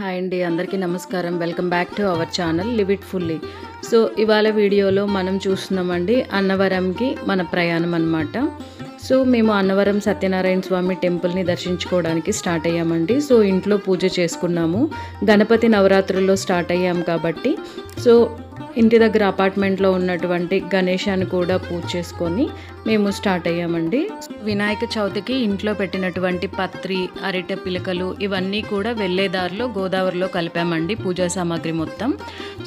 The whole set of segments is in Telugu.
హాయ్ అండి అందరికీ నమస్కారం. Welcome back to our channel live it fully so ఇవాళ వీడియోలో మనం చూస్తున్నామండి అన్నవరంకి మన ప్రయాణం అన్నమాట. సో మేము అన్నవరం సత్యనారాయణ స్వామి టెంపుల్ని దర్శించుకోవడానికి స్టార్ట్ అయ్యామండి. సో ఇంట్లో పూజ చేసుకున్నాము. గణపతి నవరాత్రుల్లో స్టార్ట్ అయ్యాం కాబట్టి. సో ఇంటి దగ్గర అపార్ట్మెంట్లో ఉన్నటువంటి గణేశాన్ని కూడా పూజ చేసుకొని మేము స్టార్ట్ అయ్యామండి. వినాయక చవితికి ఇంట్లో పెట్టినటువంటి పత్రి అరిట పిలకలు ఇవన్నీ కూడా వెళ్ళేదారిలో గోదావరిలో కలిపామండి పూజా సామాగ్రి మొత్తం.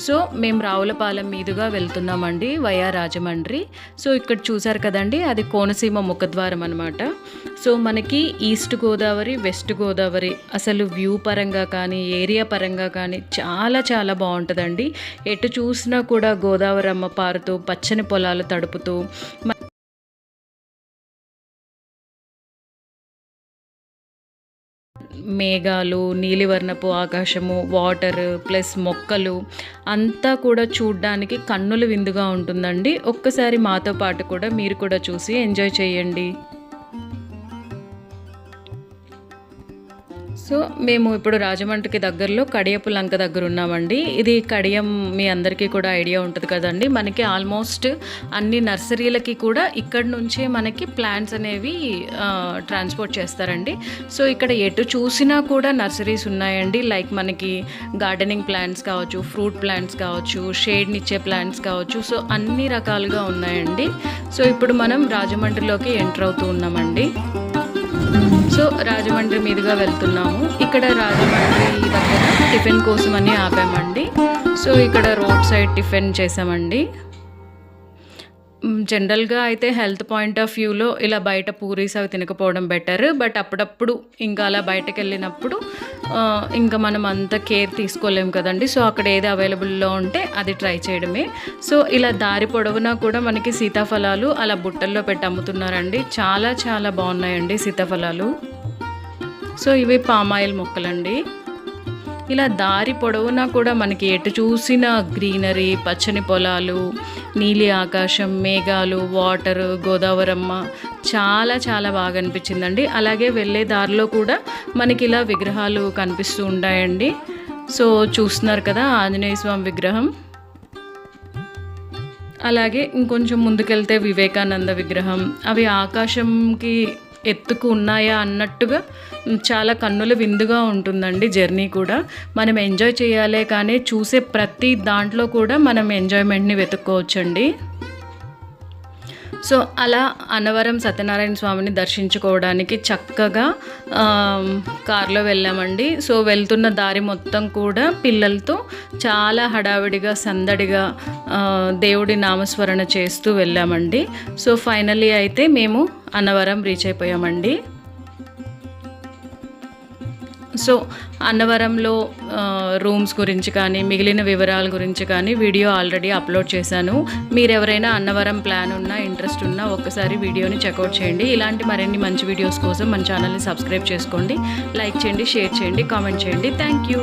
సో మేము రావులపాలెం మీదుగా వెళ్తున్నామండి వయా రాజమండ్రి. సో ఇక్కడ చూసారు కదండి అది కోనసీమ ముఖద్వారం అనమాట సో మనకి ఈస్ట్ గోదావరి వెస్ట్ గోదావరి అసలు వ్యూ పరంగా కానీ ఏరియా పరంగా కానీ చాలా చాలా బాగుంటుందండి. ఎటు చూసినా కూడా గోదావరి అమ్మ పారుతూ పచ్చని పొలాలు తడుపుతూ మేఘాలు నీలివర్ణపు ఆకాశము వాటర్ ప్లస్ మొక్కలు అంతా కూడా చూడ్డానికి కన్నుల విందుగా ఉంటుందండి. ఒక్కసారి మాతో పాటు కూడా మీరు కూడా చూసి ఎంజాయ్ చేయండి. సో మేము ఇప్పుడు రాజమండ్రికి దగ్గరలో కడియపు లంక దగ్గర ఉన్నామండి. ఇది కడియం మీ అందరికీ కూడా ఐడియా ఉంటుంది కదండి. మనకి ఆల్మోస్ట్ అన్ని నర్సరీలకి కూడా ఇక్కడ నుంచే మనకి ప్లాంట్స్ అనేవి ట్రాన్స్పోర్ట్ చేస్తారండి. సో ఇక్కడ ఎటు చూసినా కూడా నర్సరీస్ ఉన్నాయండి. లైక్ మనకి గార్డెనింగ్ ప్లాంట్స్ కావచ్చు ఫ్రూట్ ప్లాంట్స్ కావచ్చు షేడ్నిచ్చే ప్లాంట్స్ కావచ్చు. సో అన్ని రకాలుగా ఉన్నాయండి. సో ఇప్పుడు మనం రాజమండ్రిలోకి ఎంటర్ అవుతూ ఉన్నామండి. సో రాజమండ్రి మీదుగా వెళ్తున్నాము. ఇక్కడ రాజమండ్రి దగ్గర టిఫిన్ కోసం అని ఆపామండి. సో ఇక్కడ రోడ్ సైడ్ టిఫిన్ చేసామండి. జనరల్గా అయితే హెల్త్ పాయింట్ ఆఫ్ వ్యూలో ఇలా బయట పూరీస్ అవి తినకపోవడం బెటర్ బట్ అప్పుడప్పుడు ఇంకా అలా బయటకు వెళ్ళినప్పుడు ఇంకా మనం అంత కేర్ తీసుకోలేము కదండి. సో అక్కడ ఏది అవైలబుల్లో ఉంటే అది ట్రై చేయడమే. సో ఇలా దారి పొడవునా కూడా మనకి సీతాఫలాలు అలా బుట్టల్లో పెట్టి అమ్ముతున్నారండి. చాలా చాలా బాగున్నాయండి సీతాఫలాలు. సో ఇవి పామాయిల్ మొక్కలండి. ఇలా దారి పొడవునా కూడా మనకి ఎటు చూసిన గ్రీనరీ పచ్చని పొలాలు నీలి ఆకాశం మేఘాలు వాటర్ గోదావరమ్మ చాలా చాలా బాగా అనిపించిందండి. అలాగే వెళ్ళే దారిలో కూడా మనకి ఇలా విగ్రహాలు కనిపిస్తూ ఉంటాయండి. సో చూస్తున్నారు కదా ఆంజనేయ స్వామి విగ్రహం. అలాగే ఇంకొంచెం ముందుకెళ్తే వివేకానంద విగ్రహం. అవి ఆకాశంకి ఎత్తుకు ఉన్నాయా అన్నట్టుగా చాలా కన్నుల విందుగా ఉంటుందండి జర్నీ కూడా. మనం ఎంజాయ్ చేయాలే కానీ చూసే ప్రతి దాంట్లో కూడా మనం ఎంజాయ్మెంట్ని వెతుక్కోవచ్చండి. సో అలా అన్నవరం సత్యనారాయణ స్వామిని దర్శించుకోవడానికి చక్కగా కారులో వెళ్ళామండి. సో వెళ్తున్న దారి మొత్తం కూడా పిల్లలతో చాలా హడావిడిగా సందడిగా దేవుడి నామస్మరణ చేస్తూ వెళ్ళామండి. సో ఫైనలీ అయితే మేము అన్నవరం రీచ్ అయిపోయామండి. సో అన్నవరంలో రూమ్స్ గురించి కానీ మిగిలిన వివరాల గురించి కానీ వీడియో ఆల్రెడీ అప్లోడ్ చేశాను. మీరు ఎవరైనా అన్నవరం ప్లాన్ ఉన్నా ఇంట్రెస్ట్ ఉన్నా ఒక్కసారి వీడియోని చెక్అవుట్ చేయండి. ఇలాంటి మరిన్ని మంచి వీడియోస్ కోసం మన ఛానల్ని సబ్స్క్రైబ్ చేసుకోండి. లైక్ చేయండి షేర్ చేయండి కామెంట్ చేయండి. Thank you.